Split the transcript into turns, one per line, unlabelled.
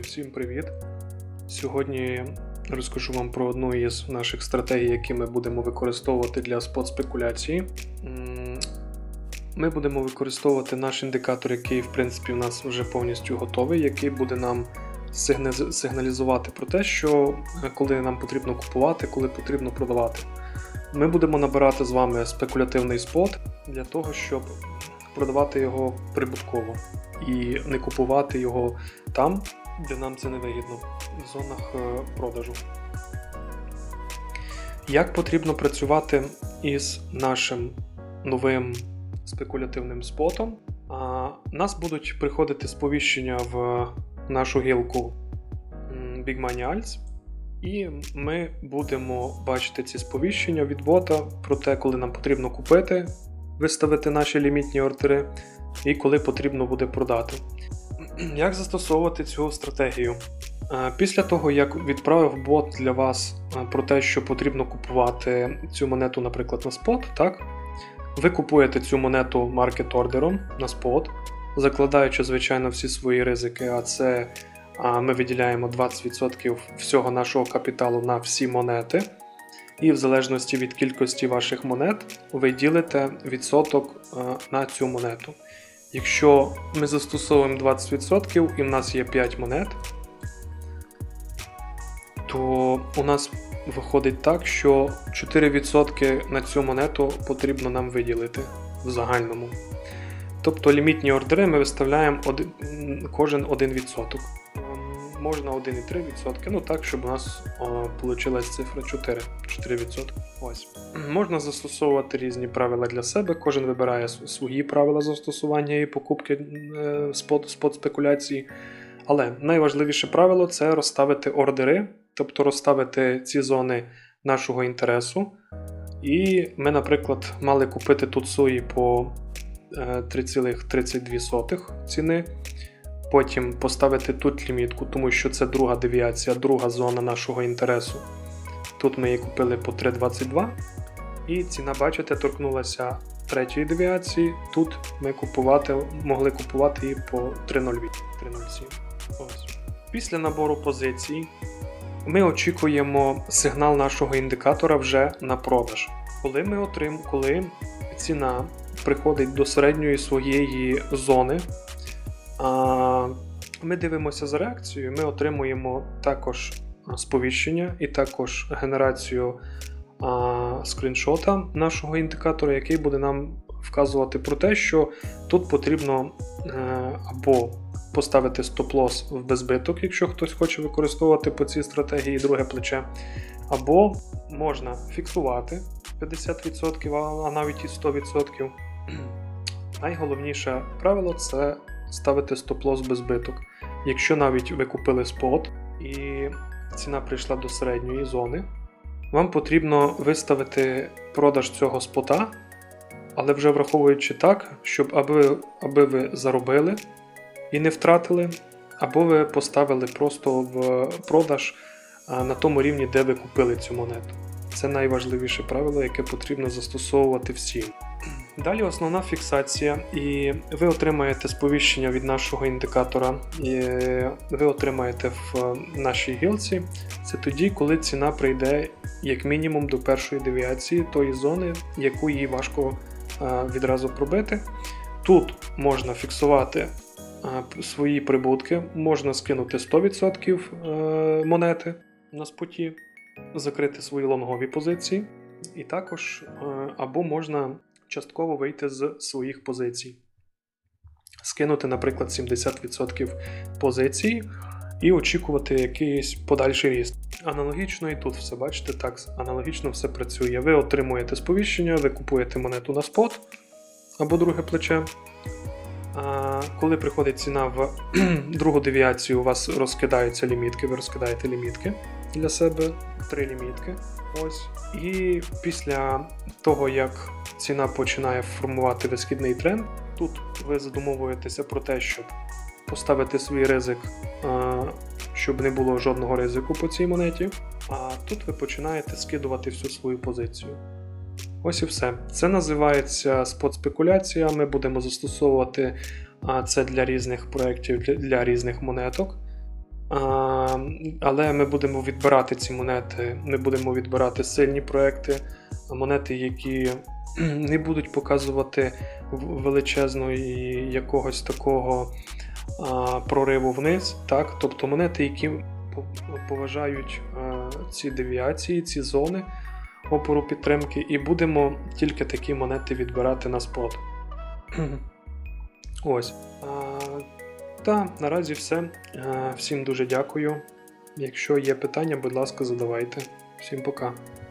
всім привіт! Сьогодні розкажу вам про одну із наших стратегій, які ми будемо використовувати для спот спекуляції. Ми будемо використовувати наш індикатор, який, в принципі, у нас вже повністю готовий, який буде нам сигналізувати про те, що е, коли нам потрібно купувати, коли потрібно продавати. Ми будемо набирати з вами спекулятивний спот для того, щоб продавати його прибутково і не купувати його там, де нам це не вигідно, в зонах е, продажу. Як потрібно працювати із нашим новим спекулятивним спотом? Нас будуть приходити сповіщення в нашу гілку Big Money Alts, і ми будемо бачити ці сповіщення від бота про те, коли нам потрібно купити, виставити наші лімітні ордери, і коли потрібно буде продати. Як застосовувати цю стратегію? Е, Після того, як відправив бот для вас е, про те, що потрібно купувати цю монету, наприклад, на спот, так? Ви купуєте цю монету маркет ордером на спот, закладаючи, звичайно, всі свої ризики, а це ми виділяємо 20% всього нашого капіталу на всі монети. І в залежності від кількості ваших монет, ви ділите відсоток е, на цю монету. Якщо ми застосовуємо 20% і в нас є 5 монет, то у нас виходить так, що 4% на цю монету потрібно нам виділити в загальному. Тобто лімітні ордери ми виставляємо один, кожен 1%. Можна 1,3%, ну так, щоб у нас вийшла цифра 4, 4%. Ось. Можна застосовувати різні правила для себе, кожен вибирає свої правила застосування і покупки е, спот, спот спекуляції. Але найважливіше правило це розставити ордери, тобто розставити ці зони нашого інтересу. І ми, наприклад, мали купити тут суї по е, 3,32 ціни. Потім поставити тут лімітку, тому що це друга девіація, друга зона нашого інтересу. Тут ми її купили по 3,22. І ціна, бачите, торкнулася третьої девіації. Тут ми купувати, могли купувати її по 3,08. 3,07. Ось. Після набору позицій ми очікуємо сигнал нашого індикатора вже на продаж. Коли ми отрим, коли ціна приходить до середньої своєї зони, ми дивимося за реакцією, ми отримуємо також сповіщення і також генерацію скріншота нашого індикатора, який буде нам вказувати про те, що тут потрібно е, або поставити стоп-лосс в безбиток, якщо хтось хоче використовувати по цій стратегії друге плече, або можна фіксувати 50%, а- а навіть і 100%. Найголовніше правило це ставити стоп-лосс без збиток. Якщо навіть ви купили спот і ціна прийшла до середньої зони, вам потрібно виставити продаж цього спота, але вже враховуючи так, щоб аби, аби ви заробили і не втратили, або ви поставили просто в продаж на тому рівні, де ви купили цю монету. Це найважливіше правило, яке потрібно застосовувати всім. Далі основна фіксація, і ви отримаєте сповіщення від нашого індикатора, і ви отримаєте в нашій гілці. Це тоді, коли ціна прийде як мінімум до першої девіації тої зони, яку їй важко е, відразу пробити. Тут можна фіксувати е, свої прибутки, можна скинути 100% е, монети на споті, закрити свої лонгові позиції, і також або можна частково вийти з своїх позицій. Скинути, наприклад, 70% позицій і очікувати якийсь подальший ріст. Аналогічно і тут все, бачите, так, аналогічно все працює. Ви отримуєте сповіщення, ви купуєте монету на спот або друге плече. А коли приходить ціна в другу девіацію, у вас розкидаються лімітки, ви розкидаєте лімітки для себе, три лімітки. Ось. І після того, як ціна починає формувати висхідний тренд, тут ви задумовуєтеся про те, щоб поставити свій ризик, щоб не було жодного ризику по цій монеті. А тут ви починаєте скидувати всю свою позицію. Ось і все. Це називається спот-спекуляція. Ми будемо застосовувати це для різних проєктів, для різних монеток. Але ми будемо відбирати ці монети. Ми будемо відбирати сильні проекти, монети, які не будуть показувати величезної якогось такого прориву вниз. Так? Тобто монети, які поважають ці девіації, ці зони опору підтримки, і будемо тільки такі монети відбирати на спот. Ось. Та наразі все. Е, Всім дуже дякую. Якщо є питання, будь ласка, задавайте. Всім пока.